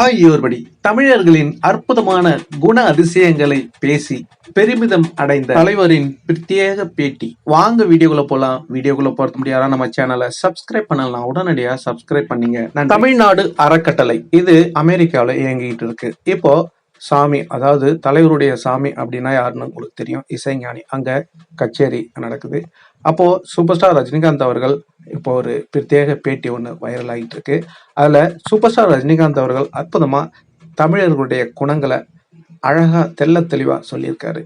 ஆகியோர்படி தமிழர்களின் அற்புதமான குண அதிசயங்களை பேசி பெருமிதம் அடைந்த தலைவரின் பிரத்யேக பேட்டி. வாங்க வீடியோக்குள்ள போலாம். வீடியோக்குள்ள போறது முடியாதா நம்ம சேனலை சப்ஸ்கிரைப் பண்ணலாம். உடனடியா சப்ஸ்கிரைப் பண்ணீங்க. தமிழ்நாடு அறக்கட்டளை. இது அமெரிக்காவில் இயங்கிட்டு இருக்கு. இப்போ சாமி அதாவது தலைவருடைய சாமி அப்படின்னா யாருன்னு உங்களுக்கு தெரியும். இசைஞானி. அங்க கச்சேரி நடக்குது. அப்போது சூப்பர் ஸ்டார் ரஜினிகாந்த் அவர்கள் இப்போ ஒரு பிரத்யேக பேட்டி ஒன்று வைரல் ஆகிட்டு இருக்கு அதில் சூப்பர் ஸ்டார் ரஜினிகாந்த் அவர்கள் அற்புதமாக தமிழர்களுடைய குணங்களை அழகாக தெல்ல தெளிவாக சொல்லியிருக்காரு.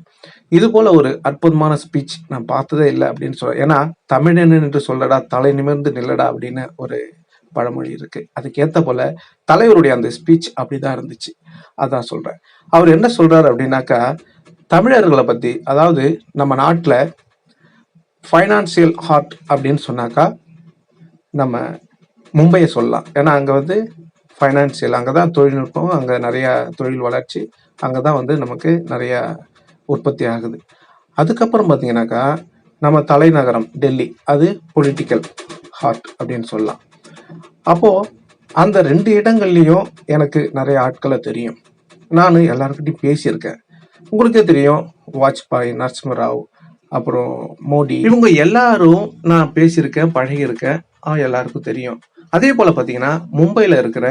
இது போல் ஒரு அற்புதமான ஸ்பீச் நான் பார்த்ததே இல்லை அப்படின்னு சொல்ல ஏன்னா தமிழன் என்று சொல்லடா தலை நிமிர்ந்து நில்லடா அப்படின்னு ஒரு பழமொழி இருக்கு. அதுக்கேற்ற போல தலைவருடைய அந்த ஸ்பீச் அப்படிதான் இருந்துச்சு. அதான் சொல்றேன். அவர் என்ன சொல்றாரு அப்படின்னாக்கா தமிழர்களை பத்தி அதாவது நம்ம நாட்டில் ஃபைனான்சியல் ஹார்ட் அப்படின்னு சொன்னாக்கா நம்ம மும்பையை சொல்லலாம். ஏன்னா அங்கே வந்து ஃபைனான்சியல் அங்கே தான் தொழில்நுட்பம் அங்கே நிறையா தொழில் வளர்ச்சி அங்கே தான் வந்து நமக்கு நிறையா உற்பத்தி ஆகுது. அதுக்கப்புறம் பார்த்தீங்கன்னாக்கா நம்ம தலைநகரம் டெல்லி அது பொலிட்டிக்கல் ஹார்ட் அப்படின்னு சொல்லலாம். அப்போது அந்த ரெண்டு இடங்கள்லையும் எனக்கு நிறைய ஆட்களை தெரியும். நான் எல்லாருக்கிட்டையும் பேசியிருக்கேன். உங்களுக்கே தெரியும் வாஜ்பாய் நரசிம்மராவ் அப்புறம் மோடி. இவங்க எல்லாரும் நான் பேசியிருக்கேன் பழகியிருக்கேன். எல்லாருக்கும் தெரியும். அதே போல பார்த்தீங்கன்னா மும்பையில் இருக்கிற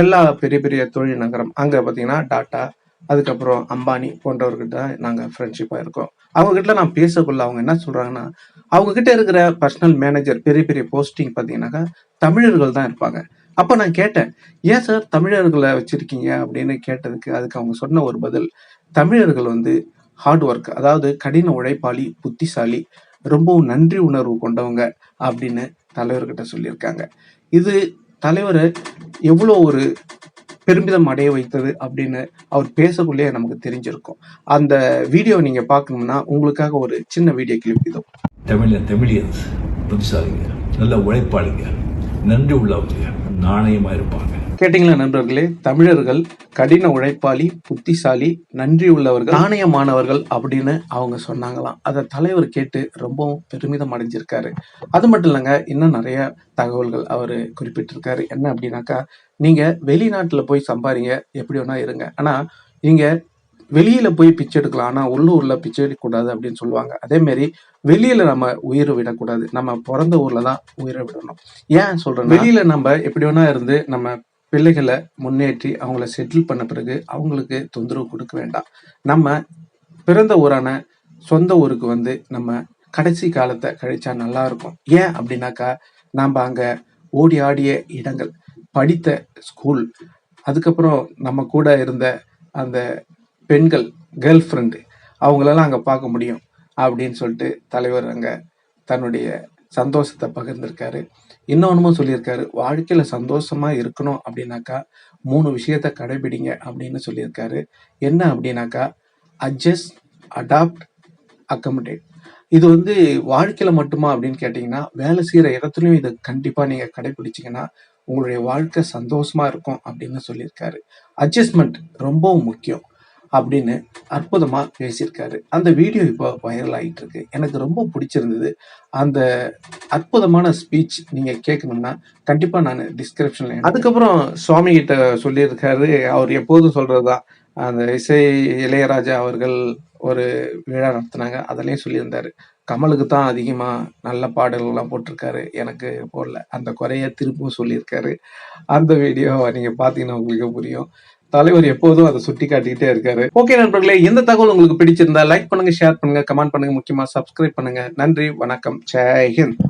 எல்லா பெரிய பெரிய தொழில் நகரம் அங்கே பார்த்தீங்கன்னா டாட்டா அதுக்கப்புறம் அம்பானி போன்றவர்கிட்ட நாங்கள் ஃப்ரெண்ட்ஷிப்பாக இருக்கோம். அவங்ககிட்ட நான் பேசக்குள்ள அவங்க என்ன சொல்கிறாங்கன்னா அவங்கக்கிட்ட இருக்கிற பர்சனல் மேனேஜர் பெரிய பெரிய போஸ்டிங் பார்த்தீங்கன்னாக்கா தமிழர்கள் தான் இருப்பாங்க. அப்போ நான் கேட்டேன் ஏன் சார் தமிழர்களை வச்சிருக்கீங்க? அப்படின்னு கேட்டதுக்கு அதுக்கு அவங்க சொன்ன ஒரு பதில் தமிழர்கள் வந்து ஹார்ட் ஒர்க் அதாவது கடின உழைப்பாளி புத்திசாலி ரொம்பவும் நன்றி உணர்வு கொண்டவங்க அப்படின்னு தலைவர்கிட்ட சொல்லியிருக்காங்க. இது தலைவரை எவ்வளோ ஒரு பெருமிதம் அடைய வைத்தது அப்படின்னு அவர் பேசக்குள்ளேயே நமக்கு தெரிஞ்சிருக்கும். அந்த வீடியோ நீங்கள் பார்க்கணும்னா உங்களுக்காக ஒரு சின்ன வீடியோ கிளிப் இதோ. தமிழன் தமிழியன்ஸ் புத்திசாலிங்க நல்ல உழைப்பாளிங்க நன்றி உள்ளவங்க நாணயமாக இருப்பாங்க. கேட்டீங்களா நண்பர்களே? தமிழர்கள் கடின உழைப்பாளி புத்திசாலி நன்றி உள்ளவர்கள் நாணயமானவர்கள் அப்படின்னு அவங்க சொன்னாங்களாம். அதை தலைவர் கேட்டு ரொம்பவும் பெருமிதம் அடைஞ்சிருக்காரு. அது மட்டும் இல்லைங்க இன்னும் நிறைய தகவல்கள் அவர் குறிப்பிட்டிருக்காரு. என்ன அப்படின்னாக்கா நீங்க வெளிநாட்டில் போய் சம்பாதிங்க எப்படி வேணா இருங்க. ஆனா நீங்க வெளியில போய் பிச்சை எடுக்கலாம். ஆனா உள்ளூர்ல பிச்சை எடுக்கக்கூடாது அப்படின்னு சொல்லுவாங்க. அதே மாதிரி வெளியில நம்ம உயிரை விடக்கூடாது. நம்ம பிறந்த ஊர்ல தான் உயிரை விடணும். ஏன் சொல்றேன் வெளியில நம்ம எப்படி வேணா இருந்து நம்ம பிள்ளைகளை முன்னேற்றி அவங்கள செட்டில் பண்ண பிறகு அவங்களுக்கு தொந்தரவு கொடுக்க வேண்டாம். நம்ம பிறந்த ஊரான சொந்த ஊருக்கு வந்து நம்ம கடைசி காலத்தை கழிச்சா நல்லா இருக்கும். ஏன் அப்படின்னாக்கா நாம் அங்கே ஓடி ஆடிய இடங்கள் படித்த ஸ்கூல் அதுக்கப்புறம் நம்ம கூட இருந்த அந்த பெண்கள் கேர்ள் ஃப்ரெண்டு அவங்களெல்லாம் அங்கே பார்க்க முடியும் அப்படின்னு சொல்லிட்டு தலைவர் அங்கே தன்னுடைய சந்தோஷத்தை பகிர்ந்திருக்காரு. இன்னொன்னுமும் சொல்லியிருக்காரு. வாழ்க்கையில் சந்தோஷமாக இருக்கணும் அப்படின்னாக்கா மூணு விஷயத்த கடைபிடிங்க அப்படின்னு சொல்லியிருக்காரு. என்ன அப்படின்னாக்கா அட்ஜஸ்ட் அடாப்ட் அக்கமடேட் இது வந்து வாழ்க்கையில் மட்டுமா அப்படின்னு கேட்டிங்கன்னா வேலை செய்கிற இடத்துலையும் இதை கண்டிப்பாக நீங்கள் கடைபிடிச்சிங்கன்னா உங்களுடைய வாழ்க்கை சந்தோஷமாக இருக்கும் அப்படின்னு சொல்லியிருக்காரு. அட்ஜஸ்ட்மெண்ட் ரொம்பவும் முக்கியம். அப்படின்னு அற்புதமாக பேசியிருக்காரு. அந்த வீடியோ இப்போ வைரல் ஆகிட்டு இருக்கு எனக்கு ரொம்ப பிடிச்சிருந்தது. அந்த அற்புதமான ஸ்பீச் நீங்கள் கேட்கணும்னா கண்டிப்பாக நான் டிஸ்கிரிப்ஷன்ல அதுக்கப்புறம் சுவாமி கிட்ட சொல்லியிருக்காரு. அவர் எப்போதும் சொல்றதுதான். அந்த இசை இளையராஜா அவர்கள் ஒரு விழா நடத்தினாங்க. அதுலயும் சொல்லியிருந்தாரு. கமலுக்கு தான் அதிகமாக நல்ல பாடல்கள்லாம் போட்டிருக்காரு. எனக்கு போடல. அந்த குறைய திரும்பவும் சொல்லியிருக்காரு. அந்த வீடியோ நீங்கள் பார்த்தீங்கன்னா உங்களுக்கு புரியும். தலைவர் எப்போதும் அதை சுட்டி காட்டிக்கிட்டே இருக்காரு. ஓகே நண்பர்களே இந்த தகவல் உங்களுக்கு பிடிச்சிருந்தா லைக் பண்ணுங்க ஷேர் பண்ணுங்க கமெண்ட் பண்ணுங்க முக்கியமா சப்ஸ்கிரைப் பண்ணுங்க. நன்றி வணக்கம் ஜெய் ஹிந்த்.